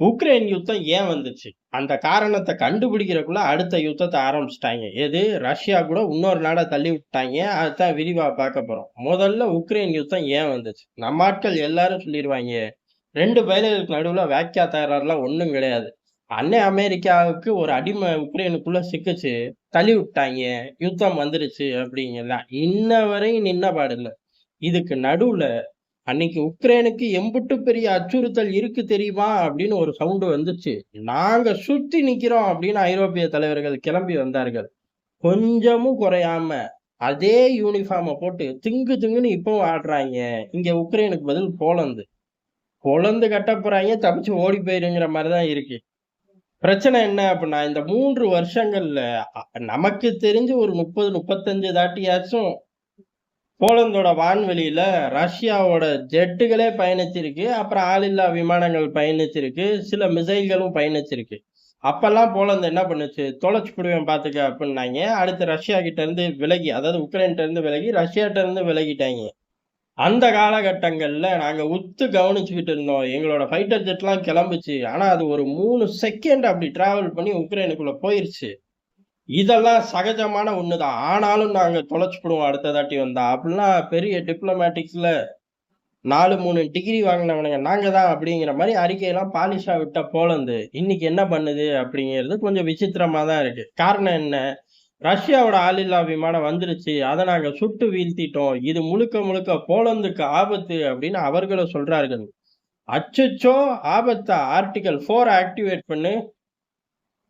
Ukraine யுத்தம் ஏன் வந்துச்சு? அந்த காரணத்தை கண்டுபிடிக்கிறக்குள்ள அடுத்த யுத்தத்தை ஆரம்பிச்சிட்டாங்க எது? ரஷ்யா கூட இன்னொரு நாடை தள்ளி விட்டாங்க அதுதான் விரிவாக பார்க்க போறோம். முதல்ல உக்ரைன் யுத்தம் ஏன் வந்துச்சு? நம்ம ஆட்கள் எல்லாரும் சொல்லிருவாய்ங்க. 2 பயலுகளுக்கு நடுவில் வேக்கியா தகராறுலாம் ஒன்றும் கிடையாது. அன்னை அமெரிக்காவுக்கு ஒரு அடிமை உக்ரைனுக்குள்ள சிக்கிச்சு தள்ளி விட்டாங்க யுத்தம் வந்துருச்சு அப்படிங்கலாம். இன்ன வரையும் நின்ன இல்லை இதுக்கு நடுவில் அன்னைக்கு உக்ரைனுக்கு எம்புட்டு பெரிய அச்சுறுத்தல் இருக்கு தெரியுமா? அப்படின்னு ஒரு சவுண்டு வந்துச்சு. நாங்க சுத்தி நிக்கிறோம் அப்படின்னு ஐரோப்பிய தலைவர்கள் கிளம்பி வந்தார்கள். கொஞ்சமும் குறையாம அதே யூனிஃபார்மை போட்டு திங்கு திங்குன்னு இப்பவும் ஆடுறாங்க இங்க உக்ரைனுக்கு பதில் போலந்து. பொளந்து கட்ட போறாங்க தப்பிச்சு ஓடி போயிருங்கிற மாதிரிதான் இருக்கு. பிரச்சனை என்ன அப்படின்னா, இந்த மூன்று வருஷங்கள்ல நமக்கு தெரிஞ்சு ஒரு 30, 35 தாட்டியாச்சும் போலந்தோட வான்வெளியில் ரஷ்யாவோட ஜெட்டுகளே பயணிச்சிருக்கு. அப்புறம் ஆளில்லா விமானங்கள் பயணிச்சிருக்கு. சில மிசைல்களும் பயணிச்சிருக்கு. அப்போல்லாம் போலந்து என்ன பண்ணுச்சு? தொலைச்சு புடுவேன் பார்த்துக்க அப்படின்னாங்க அடுத்து ரஷ்யா கிட்டேருந்து விலகி, அதாவது உக்ரைன்ட்டேருந்து விலகி, ரஷ்யாட்டேருந்து விலகிட்டாங்க அந்த காலகட்டங்களில் நாங்கள் உத்து கவனிச்சுக்கிட்டு இருந்தோம். எங்களோட ஃபைட்டர் ஜெட்லாம் கிளம்புச்சு. ஆனால் அது ஒரு மூணு செகண்ட் அப்படி ட்ராவல் பண்ணி உக்ரைனுக்குள்ளே போயிருச்சு. இதெல்லாம் சகஜமான ஒண்ணுதான். ஆனாலும் நாங்க தொலைச்சு புடுவோம் அடுத்த தாட்டி வந்தா. அப்படிலாம் பெரிய டிப்ளமேட்டிக்ஸ்ல 4, 3 டிகிரி வாங்கினவனுங்க நாங்க தான் அப்படிங்கிற மாதிரி அறிக்கையெல்லாம் பாலிஷா விட்ட போலந்து, இன்னைக்கு என்ன பண்ணுது அப்படிங்கிறது கொஞ்சம் விசித்திரமா தான் இருக்கு. காரணம் என்ன? ரஷ்யாவோட ஆளில்லா விமானம் வந்துருச்சு. அதை நாங்க சுட்டு வீழ்த்திட்டோம். இது முழுக்க முழுக்க போலந்துக்கு ஆபத்து அப்படின்னு அவர்களும் சொல்றார்கள். அச்சச்சோ! ஆபத்தா? ஆர்டிகிள் 4 ஆக்டிவேட் பண்ணு.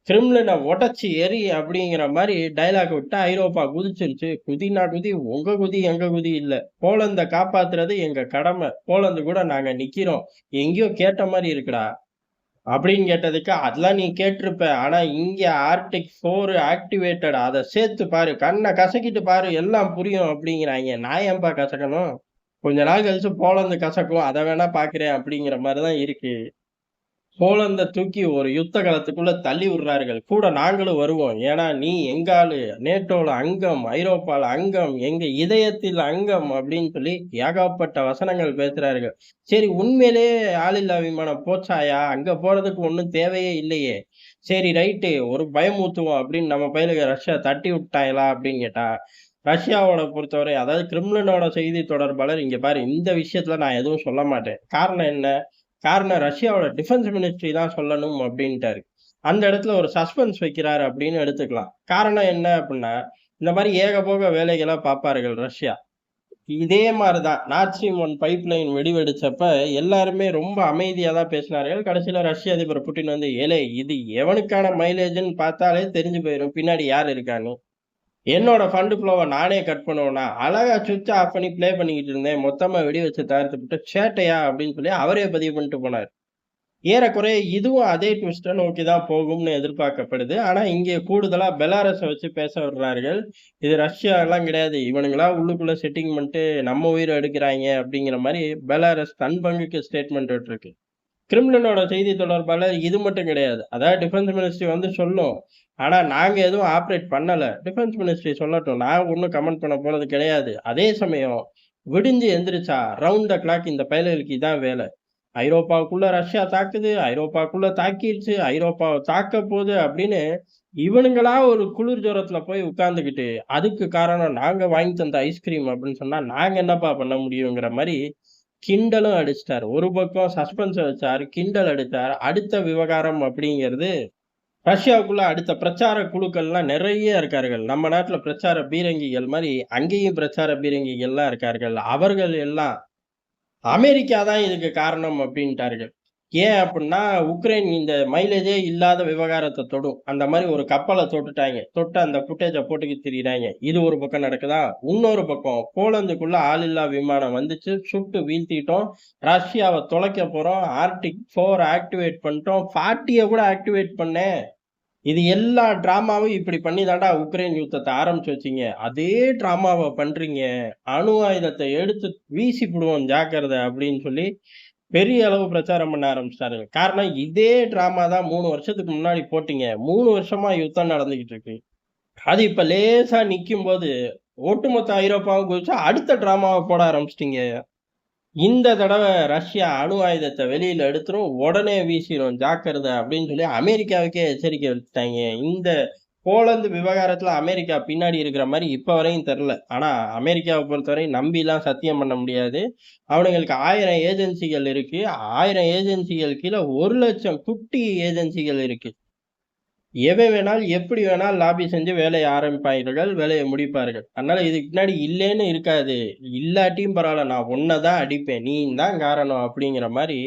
கிரிம்லனை உடச்சி எரி அப்படிங்கிற மாதிரி டயலாக் விட்டா ஐரோப்பா குதிச்சிருச்சு. குதினா குதி, உங்க குதி, எங்க குதி இல்ல. போலந்த காப்பாத்துறது எங்க கடமை. போலந்து கூட நாங்க நிக்கிறோம். எங்கேயோ கேட்ட மாதிரி இருக்குடா. அப்படின்னு கேட்டதுக்கு, அதெல்லாம் நீ கேட்டிருப்ப. ஆனா இங்க ஆர்டிக் ஃபோர் ஆக்டிவேட்டட். அதை சேர்த்து பாரு. கண்ணை கசக்கிட்டு பாரு. எல்லாம் புரியும் அப்படிங்கிறாங்க நான் ஏன்பா கசக்கணும்? கொஞ்ச நாள் கழிச்சு போலந்து கசக்கும். அதை வேணா பாக்குறேன் அப்படிங்கிற மாதிரிதான் தான் இருக்கு. போலந்த தூக்கி ஒரு யுத்த காலத்துக்குள்ள தள்ளி விடுறார்கள். கூட நாங்களும் வருவோம். ஏன்னா நீ எங்காலு நேட்டோல அங்கம், ஐரோப்பால அங்கம், எங்க இதயத்தில் அங்கம் அப்படின்னு சொல்லி ஏகப்பட்ட வசனங்கள் பேசுறார்கள். சரி உண்மையிலேயே ஆளில்லா விமானம் போச்சாயா? அங்க போறதுக்கு ஒன்றும் தேவையே இல்லையே. சரி ரைட்டு ஒரு பயமூத்துவோம் அப்படின்னு நம்ம பயிலுக்கு ரஷ்யா தட்டி விட்டாங்களா அப்படின்னு கேட்டா, ரஷ்யாவோட பொறுத்தவரை அதாவது கிரிம்லனோட செய்தி தொடர்பாளர் இங்க பாரு இந்த விஷயத்துல நான் எதுவும் சொல்ல மாட்டேன். காரணம் என்ன? காரணம் ரஷ்யாவோட டிஃபென்ஸ் மினிஸ்ட்ரி தான் சொல்லணும் அப்படின்ட்டாரு. அந்த இடத்துல ஒரு சஸ்பென்ஸ் வைக்கிறாரு அப்படின்னு எடுத்துக்கலாம். காரணம் என்ன அப்படின்னா, இந்த மாதிரி ஏகபோக வேலைகளை பார்ப்பார்கள் ரஷ்யா. இதே மாதிரி தான் நார்ட் ஸ்ட்ரீம் 1 பைப்லைன் வெடி வெடிச்சப்ப எல்லாருமே ரொம்ப அமைதியாக தான் பேசினார்கள். கடைசியில் ரஷ்ய அதிபர் புட்டின் வந்து, "ஏலே இது எவனுக்கான மைலேஜ்னு பார்த்தாலே தெரிஞ்சு போயிடும் பின்னாடி யார் இருக்கான்னு. என்னோட ஃபண்டு ஃப்ளோவை நானே கட் பண்ணுவேன்னா அழகா ஸ்விட்ச் ஆஃப் பண்ணி ப்ளே பண்ணிக்கிட்டு இருந்தேன். மொத்தமாக வெடி வச்சு தகர்த்துப்புட்டு, சேட்டையா அப்படின்னு சொல்லி அவரே பதிவு பண்ணிட்டு போனார் ஏறக்குறைய இதுவும் அதே ட்விஸ்ட்ட நோக்கி தான் போகும்னு எதிர்பார்க்கப்படுது. ஆனால் இங்கே கூடுதலாக பெலாரஸை வச்சு பேச விடுறார்கள். இது ரஷ்யாலாம் கிடையாது. இவனுங்களா உள்ளுக்குள்ளே செட்டிங் பண்ணிட்டு நம்ம உயிரை எடுக்கிறாங்க அப்படிங்கிற மாதிரி பெலாரஸ் தன் பங்குக்கு ஸ்டேட்மெண்ட் விட்டுருக்கு. கிரிமினலோட செய்தி தொடர்பாளர் இது மட்டும் கிடையாது. அதாவது டிஃபென்ஸ் மினிஸ்ட்ரி வந்து சொல்லும். ஆனால் நாங்கள் எதுவும் ஆப்ரேட் பண்ணலை டிஃபென்ஸ் மினிஸ்ட்ரி சொல்லட்டும். நான் ஒன்றும் கமெண்ட் பண்ண போனது கிடையாது. அதே சமயம் விடிஞ்சு எந்திரிச்சா ரவுண்ட் த கிளாக் இந்த பயலுகளுக்கு இதான் வேலை ஐரோப்பாவுக்குள்ள ரஷ்யா தாக்குது. ஐரோப்பாவுக்குள்ளே தாக்கிருச்சு. ஐரோப்பாவை தாக்க போகுது அப்படின்னு இவனுங்களா ஒரு குளிர் ஜோரத்தில் போய் உட்காந்துக்கிட்டு அதுக்கு காரணம் நாங்கள் வாங்கி தந்த ஐஸ்கிரீம் அப்படின்னு சொன்னால் நாங்கள் என்னப்பா பண்ண முடியுங்கிற மாதிரி கிண்டலும் அடிச்சிட்டார் ஒரு பக்கம் சஸ்பென்ஸ் வச்சாரு. கிண்டல் அடித்தார் அடுத்த விவகாரம் அப்படிங்கிறது ரஷ்யாவுக்குள்ள அடுத்த பிரச்சார குழுக்கள்லாம் நிறைய இருக்கார்கள். நம்ம நாட்டில் பிரச்சார பீரங்கிகள் மாதிரி அங்கேயும் பிரச்சார பீரங்கிகள்லாம் இருக்கார்கள். அவர்கள் எல்லாம் அமெரிக்கா தான் இதுக்கு காரணம் அப்படின்ட்டார்கள். ஏன் அப்படின்னா, உக்ரைன் இந்த மைலேஜே இல்லாத விவகாரத்தை தொடும். அந்த மாதிரி ஒரு கப்பலை தொட்டுட்டாங்க தொட்டு அந்த புட்டேஜை போட்டுக்கு திரியிறாய்ங்க. இது ஒரு பக்கம் நடக்குதா? இன்னொரு பக்கம் போலந்துக்குள்ள ஆளில்லா விமானம் வந்துச்சு. சுட்டு வீழ்த்திட்டோம். ரஷ்யாவை தொலைக்க போறோம். ஆர்டிக் ஃபோர் ஆக்டிவேட் பண்ணிட்டோம். 40ய கூட ஆக்டிவேட் பண்ணேன். இது எல்லா டிராமாவும் இப்படி பண்ணி தாண்டா உக்ரைன் யுத்தத்தை ஆரம்பிச்சு வச்சீங்க. அதே ட்ராமாவை பண்றீங்க. அணு ஆயுதத்தை எடுத்து வீசிப்பிடுவோம் ஜாக்கிரதை அப்படின்னு சொல்லி பெரிய அளவு பிரச்சாரம் பண்ண ஆரம்பிச்சிட்டாரு காரணம் இதே டிராமா தான் மூணு வருஷத்துக்கு முன்னாடி போட்டீங்க. மூணு வருஷமா யுத்தம் நடந்துகிட்டு இருக்கு. அது இப்ப லேசா நிக்கும்போது, ஒட்டுமொத்த ஐரோப்பாவும் குதிச்சு அடுத்த டிராமாவை போட ஆரம்பிச்சிட்டீங்க இந்த தடவை ரஷ்யா அணு ஆயுதத்தை வெளியில எடுத்துரும் உடனே வீசிடும் ஜாக்கிரதை அப்படின்னு சொல்லி அமெரிக்காவுக்கே எச்சரிக்கை விட்டுட்டாங்க இந்த போலந்து விவகாரத்தில் அமெரிக்கா பின்னாடி இருக்கிற மாதிரி இப்போ வரையும் தெரில ஆனால் அமெரிக்காவை பொறுத்தவரையும் நம்பிலாம் சத்தியம் பண்ண முடியாது. அவனுங்களுக்கு ஆயிரம் ஏஜென்சிகள் இருக்குது ஆயிரம் ஏஜென்சிகள் கீழே ஒரு லட்சம் குட்டி ஏஜென்சிகள் இருக்குது எவை வேணாலும் எப்படி வேணாலும் லாபி செஞ்சு வேலையை ஆரம்பிப்பார்கள் வேலையை முடிப்பார்கள். அதனால் இதுக்கு பின்னாடி இல்லைன்னு இருக்காது. இல்லாட்டியும் பரவாயில்ல நான் உன்னைதான் அடிப்பேன். நீ தான் காரணம் அப்படிங்கிற மாதிரி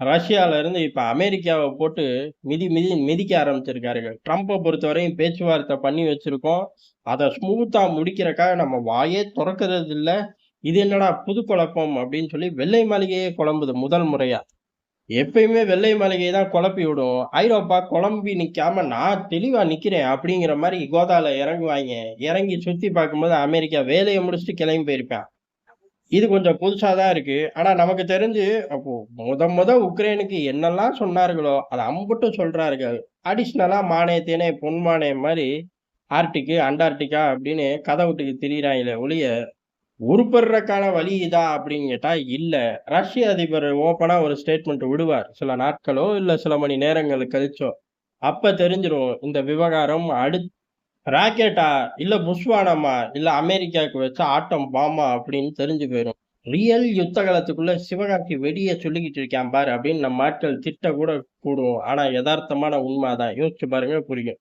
ரஷ்யால இருந்து இப்ப அமெரிக்காவை போட்டு மிதி மிதி மிதிக்க ஆரம்பிச்சிருக்காருங்க. ட்ரம்ப்பை பொறுத்தவரையும் பேச்சுவார்த்தை பண்ணி வச்சிருக்கோம். அதை ஸ்மூத்தா முடிக்கிறக்காக நம்ம வாயே திறக்கிறது இல்லை இது என்னடா புது குழப்பம் அப்படின்னு சொல்லி வெள்ளை மாளிகையே குழம்புது முதல் முறையா. எப்பயுமே வெள்ளை மாளிகை தான் குழப்பி விடும். ஐரோப்பா குழம்பி நிற்காம நான் தெளிவாக நிற்கிறேன் அப்படிங்கிற மாதிரி கோதாவில் இறங்குவாங்க. இறங்கி சுற்றி பார்க்கும்போது அமெரிக்கா வேலையை முடிச்சுட்டு கிளம்பி போயிருப்பேன். இது கொஞ்சம் புதுசாக தான் இருக்கு. ஆனா நமக்கு தெரிஞ்சு அப்போ முத முத உக்ரைனுக்கு என்னெல்லாம் சொன்னார்களோ அதை அம்புட்டு சொல்றார்கள். அடிஷ்னலா மானியத்தேனே பொன் மானியம் மாதிரி ஆர்டிக்கு அண்டார்டிகா அப்படின்னு கதை விட்டுக்கு திரியிறாங்களே ஒழிய உருப்படுறதுக்கான வழி இதா அப்படின்னு கேட்டால் இல்லை. ரஷ்ய அதிபர் ஓப்பனாக ஒரு ஸ்டேட்மெண்ட் விடுவார். சில நாட்களோ இல்லை சில மணி நேரங்கள் கழிச்சோ. அப்போ தெரிஞ்சிரும் இந்த விவகாரம் அடுத் ராக்கெட்டா? இல்ல முஸ்வானமா இல்ல அமெரிக்காவுக்கு வச்ச ஆட்டம் பாமா அப்படின்னு தெரிஞ்சு போயிடும் ரியல் யுத்த காலத்துக்குள்ள சிவகாசி வெடிய சொல்லிக்கிட்டு இருக்கான் பாரு அப்படின்னு நம்ம ஆட்கள் திட்ட கூட கூடுவோம். ஆனா யதார்த்தமான உண்மைதான். யோசிச்சு பாருங்க புரியும்.